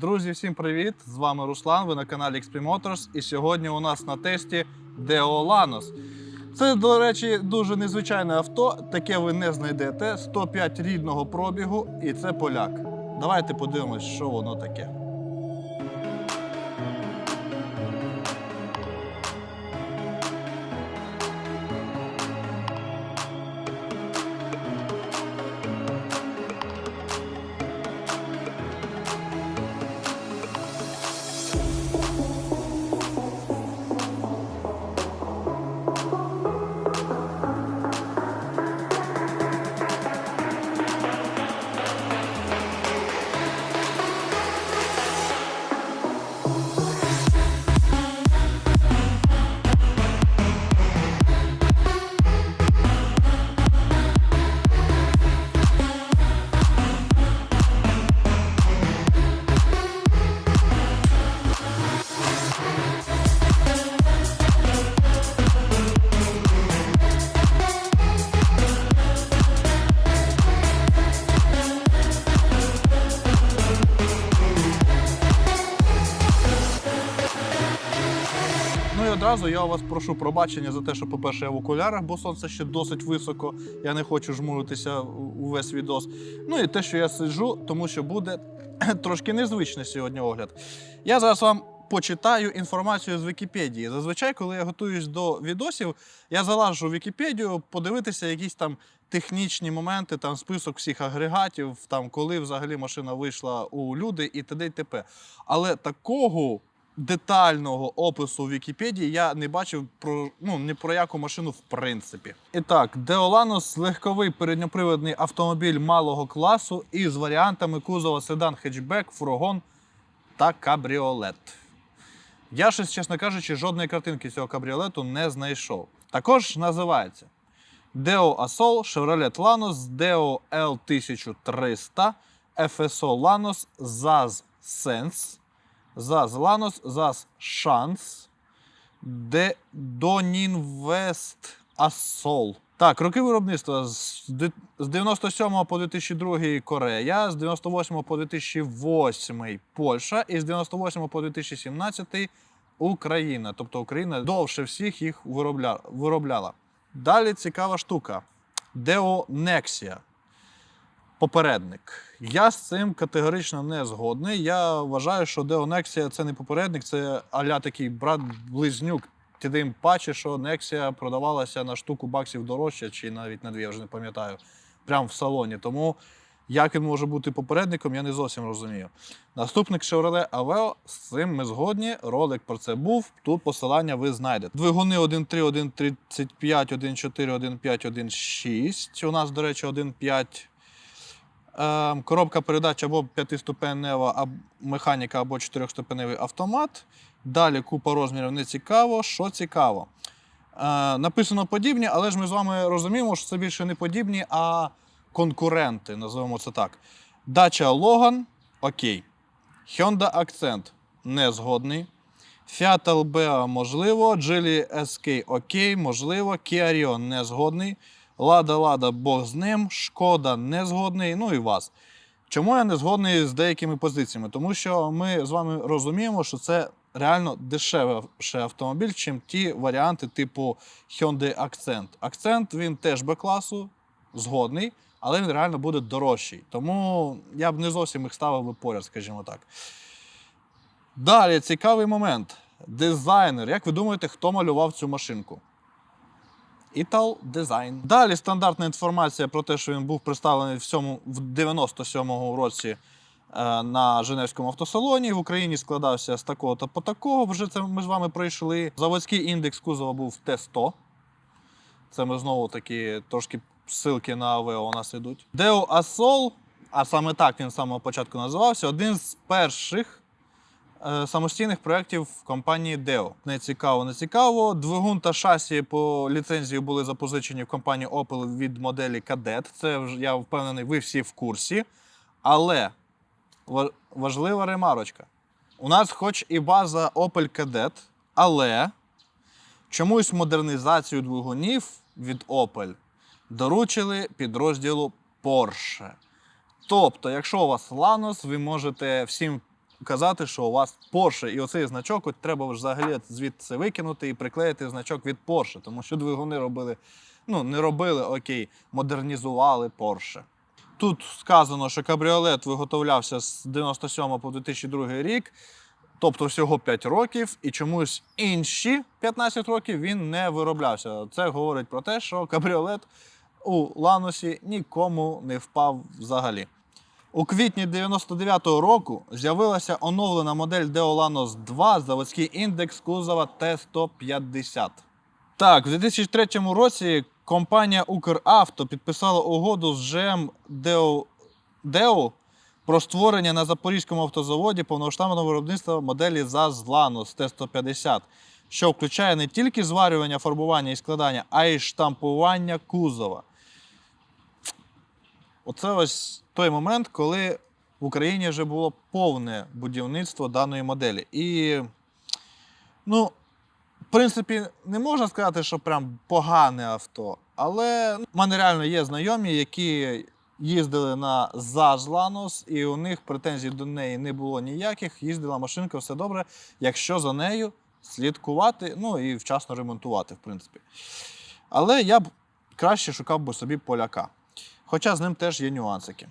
Друзі, всім привіт! З вами Руслан. Ви на каналі XP Motors. І сьогодні у нас на тесті Deo Lanos. Це, до речі, дуже незвичайне авто. Таке ви не знайдете. 105 рідного пробігу, і це поляк. Давайте подивимось, що воно таке. Одразу я вас прошу пробачення за те, що, по-перше, я в окулярах, бо сонце ще досить високо. Я не хочу жмуритися увесь відос. Ну і те, що я сиджу, тому що буде трошки незвичний сьогодні огляд. Я зараз вам почитаю інформацію з Вікіпедії. Зазвичай, коли я готуюсь до відосів, я залажу Вікіпедію подивитися якісь там технічні моменти, там список всіх агрегатів, там коли взагалі машина вийшла у люди і т.д. і т.п. Але такого детального опису в Вікіпедії я не бачив про ну не про яку машину в принципі. І так, Деоланос легковий передньоприводний автомобіль малого класу із варіантами кузова седан, хетчбек, фургон та кабріолет. Я щось, чесно кажучи, жодної картинки цього кабріолету не знайшов. Також називається Deo Asol, Chevrolet Lanos, Deo L1300, FSO Lanos, ZAZ Sense, ZAZ Lanos, ZAZ Chance, De Doninvest Asol. Так, роки виробництва з 97 по 2002 Корея, з 98 по 2008 Польща і з 98 по 2017 Україна. Тобто Україна довше всіх їх виробля... виробляла. Далі цікава штука. Nexia. Попередник. Я з цим категорично не згодний. Я вважаю, що Nexia це не попередник, це аля такий брат-близнюк. Тим паче, що Nexia продавалася на штуку баксів дорожче, чи навіть на дві, я вже не пам'ятаю, прямо в салоні. Тому як він може бути попередником, я не зовсім розумію. Наступник Chevrolet Aveo, з цим ми згодні. Ролик про це був. Тут посилання ви знайдете. Двигуни 1.3, 1.35, 1.4, 1.5, 1.6. У нас, до речі, 1.5. Ем, коробка передач або п'ятиступенева механіка, або чотирьохступеневий автомат. Далі купа розмірів не цікаво. Що цікаво? Е, написано подібні, але ж ми з вами розуміємо, що це більше не подібні, а конкуренти, називаємо це так. Дача Логан окей. Hyundai Accent не згодний. Fiat Albea можливо. Geely SK окей, можливо. Kia Rio не згодний. Лада Лада Бог з ним. Шкода не згодний. Ну і вас. Чому я не згодний з деякими позиціями? Тому що ми з вами розуміємо, що це реально дешевший автомобіль, чим ті варіанти типу Hyundai Accent. Accent він теж Б-класу, згодний, але він реально буде дорожчий. Тому я б не зовсім їх ставив би поряд, скажімо так. Далі цікавий момент. Дизайнер. Як ви думаєте, хто малював цю машинку? Ital Design. Далі стандартна інформація про те, що він був представлений в, сьому, в 97-му році е, на Женевському автосалоні. В Україні складався з такого та по такого. Вже це ми з вами пройшли. Заводський індекс кузова був Т100. Це ми знову такі трошки ссылки на АВО у нас йдуть. Asol, а саме так він з самого початку називався, один з перших самостійних проєктів компанії Deo. Не цікаво, не цікаво. Двигун та шасі по ліцензії були запозичені в компанії Opel від моделі Kadett. Це я впевнений, ви всі в курсі. Але важлива ремарочка. У нас хоч і база Opel Kadett, але чомусь модернізацію двигунів від Opel доручили підрозділу Porsche. Тобто, якщо у вас Lanos, ви можете всім казати, що у вас Porsche. І оцей значок от треба взагалі звідси викинути і приклеїти значок від Porsche, тому що двигуни робили, ну не робили, окей, модернізували Porsche. Тут сказано, що кабріолет виготовлявся з 97 по 2002 рік, тобто всього 5 років, і чомусь інші 15 років він не вироблявся. Це говорить про те, що кабріолет у Ланосі нікому не впав взагалі. У квітні 99-го року з'явилася оновлена модель Deo Lanos 2 заводський індекс кузова Т150. Так, в 2003 році компанія Укравто підписала угоду з ЖМ Deo, Deo про створення на Запорізькому автозаводі повномасштабного виробництва моделі ЗАЗ Lanos Т150, що включає не тільки зварювання, фарбування і складання, а й штампування кузова. Оце ось той момент, коли в Україні вже було повне будівництво даної моделі. І, ну, в принципі, не можна сказати, що прям погане авто, але в мене реально є знайомі, які їздили на ЗАЖ Ланос, і у них претензій до неї не було ніяких. Їздила машинка, все добре, якщо за нею слідкувати, ну і вчасно ремонтувати, в принципі. Але я б краще шукав би собі поляка. Хоча з ним теж є нюансики.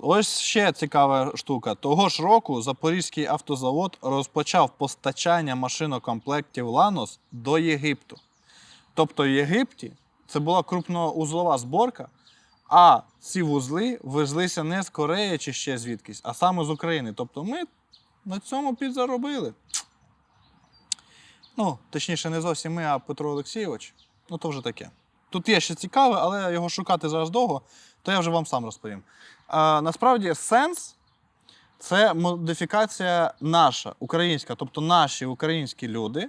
Ось ще цікава штука. Того ж року Запорізький автозавод розпочав постачання машинокомплектів Ланос до Єгипту. Тобто в Єгипті це була крупноузлова зборка, а ці вузли везлися не з Кореї чи ще звідкись, а саме з України. Тобто ми на цьому підзаробили. Ну, точніше, не зовсім ми, а Петро Олексійович. Ну, то вже таке. Тут є ще цікаве, але його шукати зараз довго, то я вже вам сам розповім. А, насправді, сенс це модифікація наша, українська, тобто наші українські люди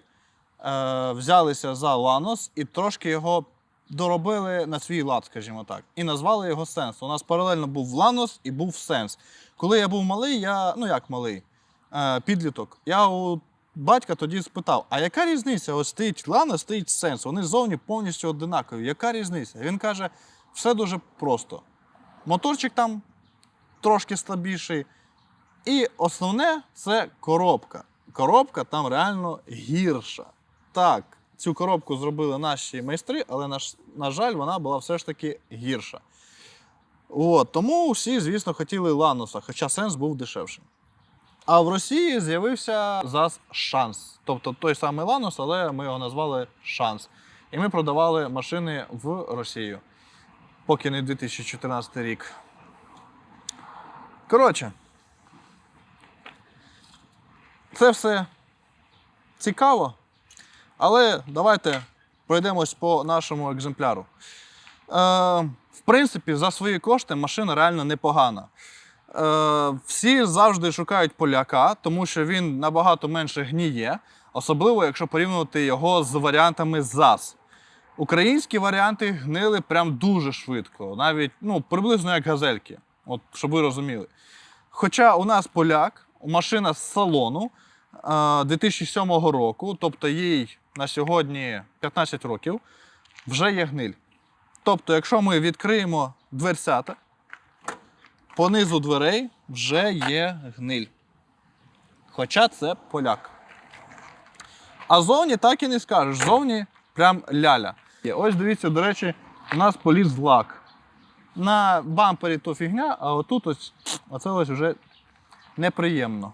е, взялися за Ланос і трошки його доробили на свій лад, скажімо так, і назвали його сенс. У нас паралельно був Ланос і був сенс. Коли я був малий, я, ну як малий, е, підліток, я у батька тоді спитав: а яка різниця? Ось стоїть Ланос, стоїть сенс. Вони зовні повністю одинакові. Яка різниця? Він каже: все дуже просто. Моторчик там трошки слабіший. І основне це коробка. Коробка там реально гірша. Так, цю коробку зробили наші майстри, але, на, на жаль, вона була все ж таки гірша. От, тому всі, звісно, хотіли Лануса, хоча сенс був дешевшим. А в Росії з'явився ЗАЗ Шанс. Тобто той самий Ланус, але ми його назвали Шанс. І ми продавали машини в Росію, поки не 2014 рік. Коротше, це все цікаво, але давайте пройдемось по нашому екземпляру. Е, в принципі, за свої кошти машина реально непогана. Е, всі завжди шукають поляка, тому що він набагато менше гніє, особливо якщо порівнювати його з варіантами ЗАЗ. Українські варіанти гнили прям дуже швидко, навіть ну, приблизно як газельки, от, щоб ви розуміли. Хоча у нас поляк, машина з салону е, 2007 року, тобто їй на сьогодні 15 років, вже є гниль. Тобто, якщо ми відкриємо дверцята, по низу дверей вже є гниль. Хоча це поляк. А зовні так і не скажеш. Зовні прям ляля. Є. Ось дивіться, до речі, у нас поліз лак. На бампері то фігня, а отут ось оце ось вже неприємно.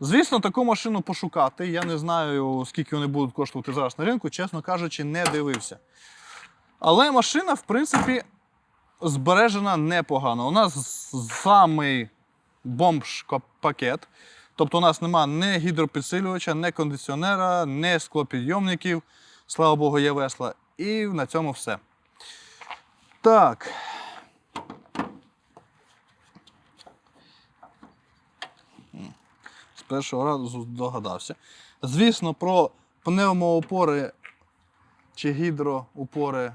Звісно, таку машину пошукати. Я не знаю, скільки вони будуть коштувати зараз на ринку, чесно кажучи, не дивився. Але машина, в принципі, збережена непогано. У нас самий бомж-пакет. Тобто у нас нема ні гідропідсилювача, ні кондиціонера, ні склопідйомників. Слава Богу, є весла. І на цьому все. Так. З першого разу догадався. Звісно, про пневмоупори чи гідроупори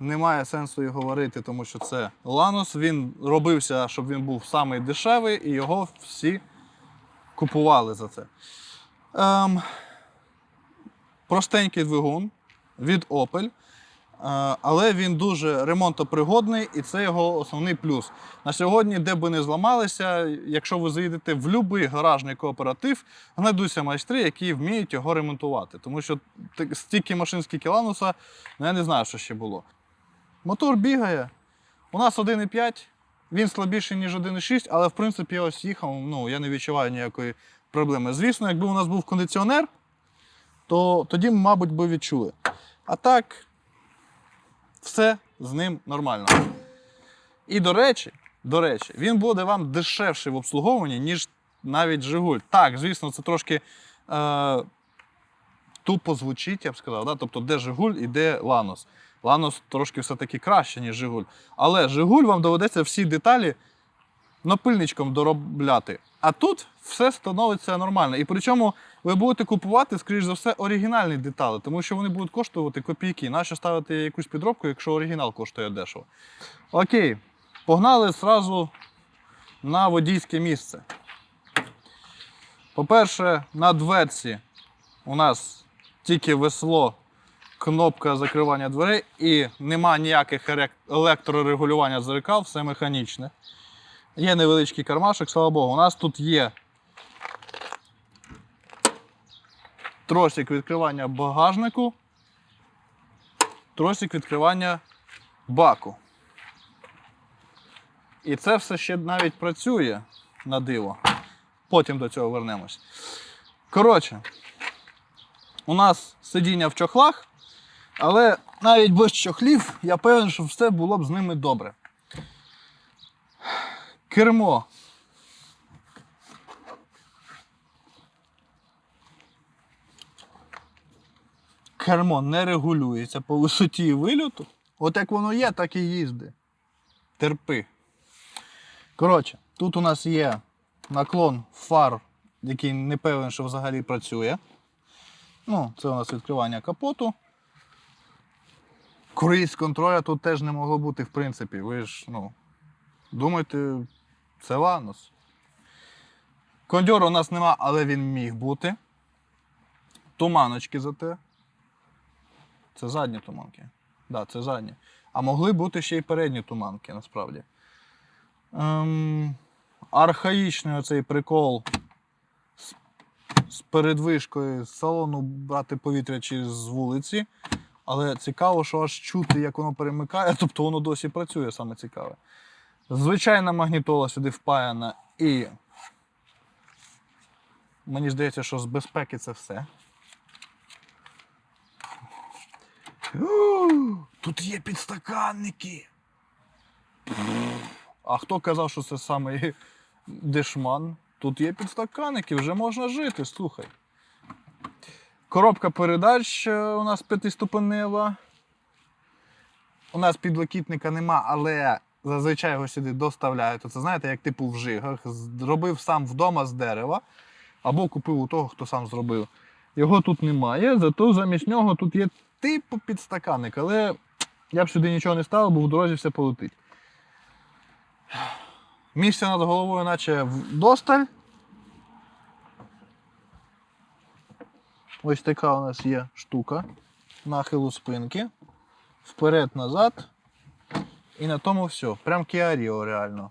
немає сенсу і говорити, тому що це Ланос. Він робився, щоб він був самий дешевий, і його всі купували за це. Ем, простенький двигун від Opel. е, але він дуже ремонтопригодний і це його основний плюс. На сьогодні, де би не зламалися, якщо ви заїдете в будь-який гаражний кооператив, знайдуться майстри, які вміють його ремонтувати. Тому що стільки машин, скільки Лануса, ну я не знаю, що ще було. Мотор бігає. У нас 1,5, він слабіший, ніж 1,6, але в принципі я ось їхав, ну я не відчуваю ніякої проблеми. Звісно, якби у нас був кондиціонер, то тоді, мабуть, би відчули. А так, все з ним нормально. І до речі, до речі, він буде вам дешевший в обслуговуванні, ніж навіть Жигуль. Так, звісно, це трошки е, тупо звучить, я б сказав. Да? Тобто, де Жигуль і де Ланос. Ланос трошки все-таки краще, ніж Жигуль. Але Жигуль вам доведеться всі деталі напильничком доробляти. А тут все становиться нормально. І причому ви будете купувати, скоріш за все, оригінальні деталі, тому що вони будуть коштувати копійки. Нащо ставити якусь підробку, якщо оригінал коштує дешево? Окей, погнали зразу на водійське місце. По-перше, на дверці у нас тільки весло, кнопка закривання дверей і нема ніяких електрорегулювання дзеркал, все механічне. Є невеличкий кармашок, слава Богу. У нас тут є тросик відкривання багажнику, тросик відкривання баку. І це все ще навіть працює на диво. Потім до цього вернемось. Коротше, у нас сидіння в чохлах, але навіть без чохлів я певен, що все було б з ними добре. Кермо. Кермо не регулюється по висоті вильоту. От як воно є, так і їзди. Терпи. Коротше, тут у нас є наклон фар, який не певен, що взагалі працює. Ну, це у нас відкривання капоту. Круїз контроля тут теж не могло бути, в принципі. Ви ж, ну, думаєте, це Ланос. Кондьора у нас нема, але він міг бути. Туманочки зате. Це задні туманки. Да, це задні. А могли бути ще й передні туманки, насправді. Ем, архаїчний оцей прикол з, з передвижкою з салону брати повітря чи з вулиці. Але цікаво, що аж чути, як воно перемикає, тобто воно досі працює, саме цікаве. Звичайна магнітола сюди впаяна і. Мені здається, що з безпеки це все. Тут є підстаканники. А хто казав, що це саме дешман? Тут є підстаканники, вже можна жити, слухай. Коробка передач е, у нас п'ятиступенева. У нас підлокітника нема, але зазвичай його сюди доставляють. Це знаєте, як типу в жигах. Зробив сам вдома з дерева або купив у того, хто сам зробив. Його тут немає, зато замість нього тут є типу підстаканник, але я б сюди нічого не ставив, бо в дорозі все полетить. Місця над головою, наче вдосталь. Ось така у нас є штука. Нахилу спинки. Вперед-назад. І на тому все. Прям Kia Rio реально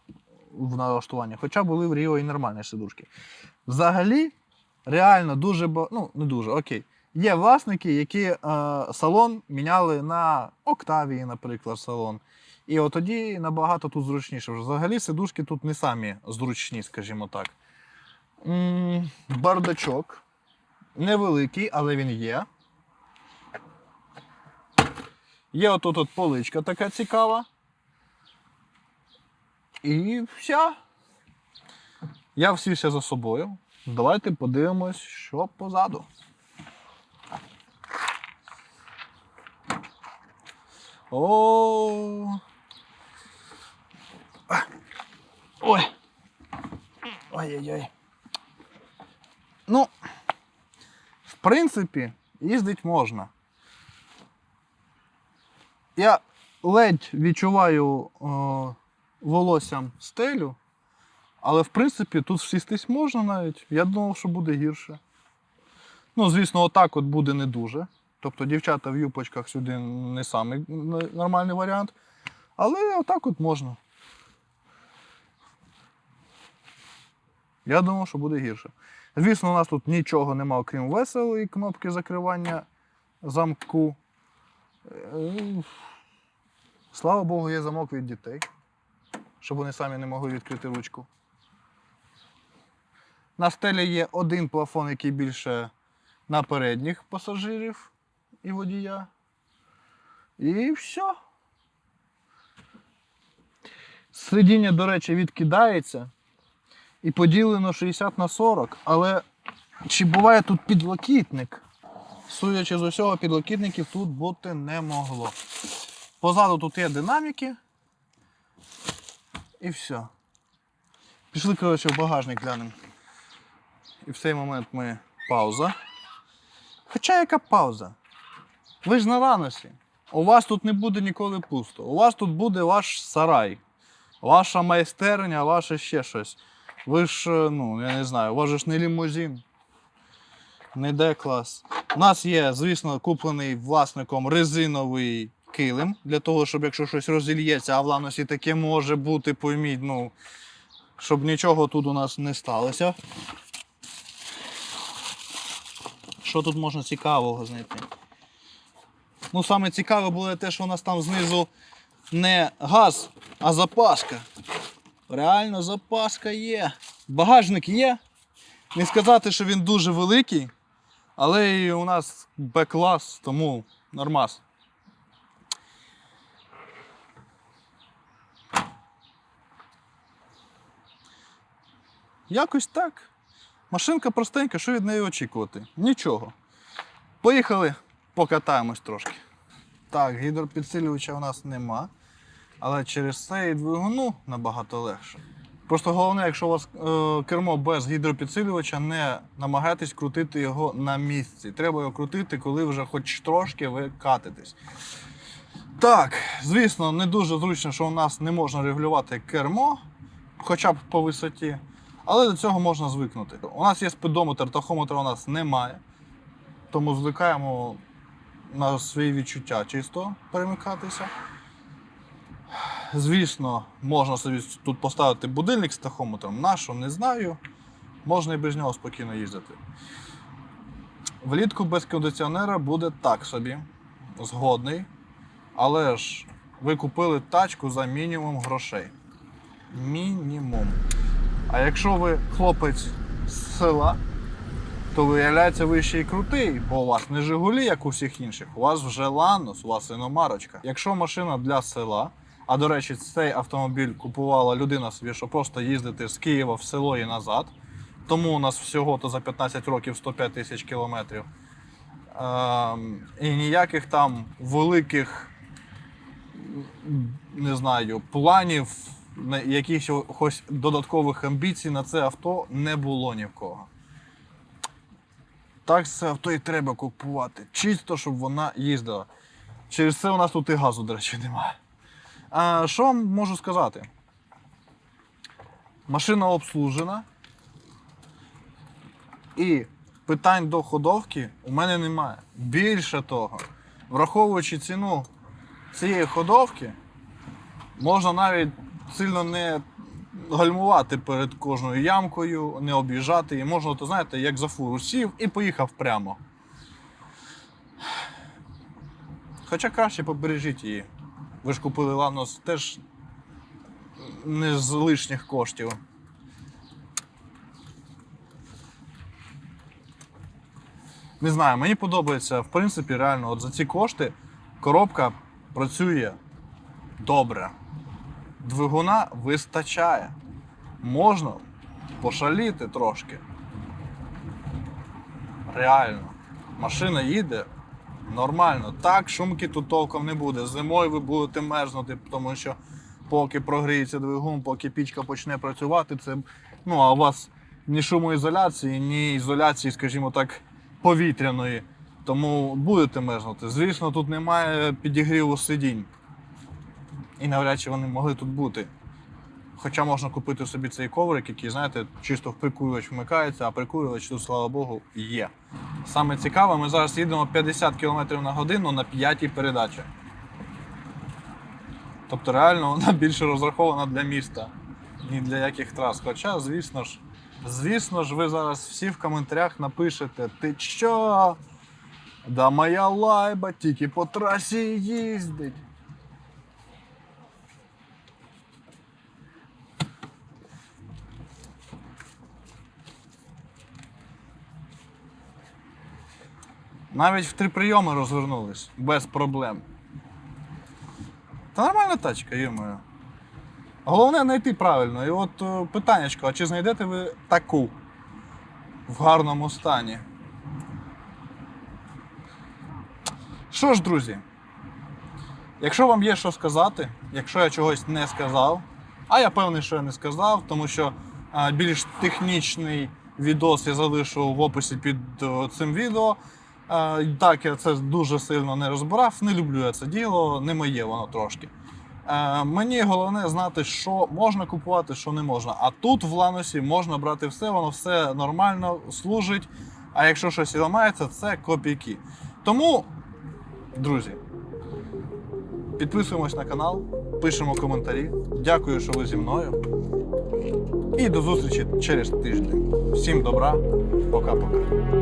в налаштуванні. Хоча були в Rio і нормальні сидушки. Взагалі, реально дуже ну не дуже, окей. Є власники, які е, салон міняли на Октавії, наприклад, салон. І от тоді набагато тут зручніше. Взагалі сидушки тут не самі зручні, скажімо так. М, Бардачок. Невеликий, але він є. Є отут от поличка така цікава. І все. Я всівся за собою. Давайте подивимось, що позаду. О. Ой. Ой-ой-ой. Ну, в принципі, їздить можна. Я ледь відчуваю о, волоссям стелю, але в принципі тут всістись можна навіть. Я думав, що буде гірше. Ну, звісно, отак от буде не дуже. Тобто дівчата в юпочках сюди не самий нормальний варіант. Але отак от можна. Я думав, що буде гірше. Звісно, у нас тут нічого нема, окрім веселої кнопки закривання замку. Е, Слава Богу, є замок від дітей, щоб вони самі не могли відкрити ручку. На стелі є один плафон, який більше на передніх пасажирів і водія. І все. Сидіння, до речі, відкидається і поділено 60 на 40, але чи буває тут підлокітник? Судячи з усього, підлокітників тут бути не могло. Позаду тут є динаміки. І все. Пішли, коротше, в багажник глянемо. І в цей момент ми пауза. Хоча яка пауза? Ви ж на раносі. У вас тут не буде ніколи пусто. У вас тут буде ваш сарай, ваша майстерня, ваше ще щось. Ви ж, е, ну, я не знаю, у вас же ж не лімузин. Не де клас. У нас є, звісно, куплений власником резиновий килим для того, щоб якщо щось розільється, а в ланосі таке може бути, пойміть, ну, щоб нічого тут у нас не сталося. Що тут можна цікавого знайти? Ну, саме цікаве буде те, що у нас там знизу не газ, а запаска. Реально запаска є. Багажник є. Не сказати, що він дуже великий, але і у нас Б-клас, тому нормас. Якось так. Машинка простенька, що від неї очікувати? Нічого. Поїхали, покатаємось трошки. Так, гідропідсилювача у нас нема, але через це і двигуну набагато легше. Просто головне, якщо у вас е, кермо без гідропідсилювача, не намагайтесь крутити його на місці. Треба його крутити, коли вже хоч трошки ви катитесь. Так, звісно, не дуже зручно, що у нас не можна регулювати кермо, хоча б по висоті. Але до цього можна звикнути. У нас є спидометр, тахометра у нас немає. Тому звикаємо на свої відчуття чисто перемикатися. Звісно, можна собі тут поставити будильник з тахометром. На що не знаю. Можна і без нього спокійно їздити. Влітку без кондиціонера буде так собі. Згодний. Але ж ви купили тачку за мінімум грошей. Мінімум. А якщо ви хлопець з села, то виявляється, ви ще й крутий, бо у вас не Жигулі, як у всіх інших, у вас вже Ланос, у вас іномарочка. Якщо машина для села, а до речі, цей автомобіль купувала людина собі, щоб просто їздити з Києва в село і назад. Тому у нас всього-то за 15 років 105 тисяч кілометрів. Ем, і ніяких там великих, не знаю, планів, якихось додаткових амбіцій на це авто не було ні в кого. Так це авто і треба купувати. Чисто, щоб вона їздила. Через це у нас тут і газу, до речі, немає. А, що вам можу сказати? Машина обслужена. І питань до ходовки у мене немає. Більше того, враховуючи ціну цієї ходовки, можна навіть сильно не гальмувати перед кожною ямкою, не об'їжджати. І можна, то знаєте, як за фуру сів і поїхав прямо. Хоча краще побережіть її. Ви ж купили Ланос теж не з лишніх коштів. Не знаю, мені подобається, в принципі, реально, от за ці кошти коробка працює добре. Двигуна вистачає. Можна пошаліти трошки. Реально. Машина їде нормально. Так, шумки тут толком не буде. Зимою ви будете мерзнути, тому що поки прогріється двигун, поки пічка почне працювати, це ну, а у вас ні шумоізоляції, ні ізоляції, скажімо так, повітряної. Тому будете мерзнути. Звісно, тут немає підігріву сидінь. І навряд чи вони могли тут бути. Хоча можна купити собі цей коврик, який, знаєте, чисто в прикурювач вмикається, а прикурювач тут, слава Богу, є. Саме цікаве, ми зараз їдемо 50 км на годину на п'ятій передачі. Тобто реально вона більше розрахована для міста, ні для яких трас. Хоча, звісно ж, звісно ж, ви зараз всі в коментарях напишете, ти що? Да моя лайба тільки по трасі їздить. Навіть в три прийоми розвернулись без проблем. Та нормальна тачка, йомою. Головне знайти правильно. І от е, питаннячко, а чи знайдете ви таку в гарному стані? Що ж, друзі, якщо вам є що сказати, якщо я чогось не сказав, а я певний, що я не сказав, тому що а, більш технічний відос я залишу в описі під е, цим відео. Е, Так, я це дуже сильно не розбирав, не люблю я це діло, не моє воно трошки. Е, Мені головне знати, що можна купувати, що не можна. А тут в Ланосі можна брати все, воно все нормально служить. А якщо щось ламається, це копійки. Тому, друзі, підписуємось на канал, пишемо коментарі. Дякую, що ви зі мною. І до зустрічі через тиждень. Всім добра, пока-пока.